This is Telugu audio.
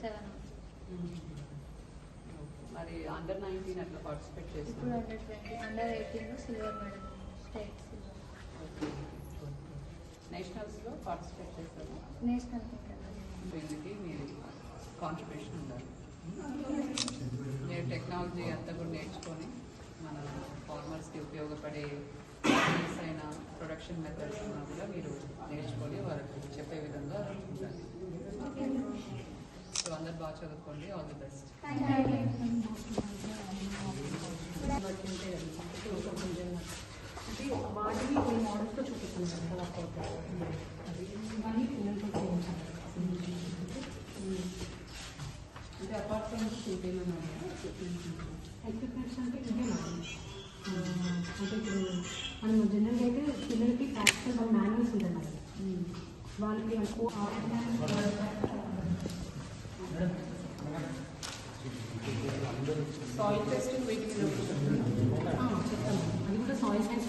Seven mm-hmm. మరి అండర్ నైన్టీన్ అట్లా పార్టిసిపేట్ చేసి ఇప్పుడు అండర్ నేషనల్స్లో పార్టిసిపేట్ చేస్తాను నేషనల్ దీనికి మీ కాంట్రిబ్యూషన్ ఉండాలి. మీరు టెక్నాలజీ అంతా కూడా నేర్చుకొని మన ఫార్మర్స్కి ఉపయోగపడే అయిన ప్రొడక్షన్ మెథడ్స్ కూడా మీరు నేర్చుకొని వారికి చెప్పే విధంగా ఉండాలి. సో అందరు బాగా చదువుకోండి ఆల్ ది బెస్ట్ వాటిని కొన్ని మోడల్స్తో చూపిస్తున్నాను కదా వర్కౌట్ అది ఇవన్నీ పిల్లలతో చేయించాలి అంటే అపార్ట్ ఫ్రమ్ ఇంకేమైనా ఎక్విప్మెంట్స్ అంటే ఇదే మేడం అంటే ఇప్పుడు మనం జనరల్గా అయితే పిల్లలకి ప్రాక్టికల్ వాళ్ళ మాన్యువల్స్ ఉంటాయి మేడం వాళ్ళకి సాయిల్ టెస్టింగ్ వెయిట్ చెప్తాను అది కూడా సాయిల్ సైన్స్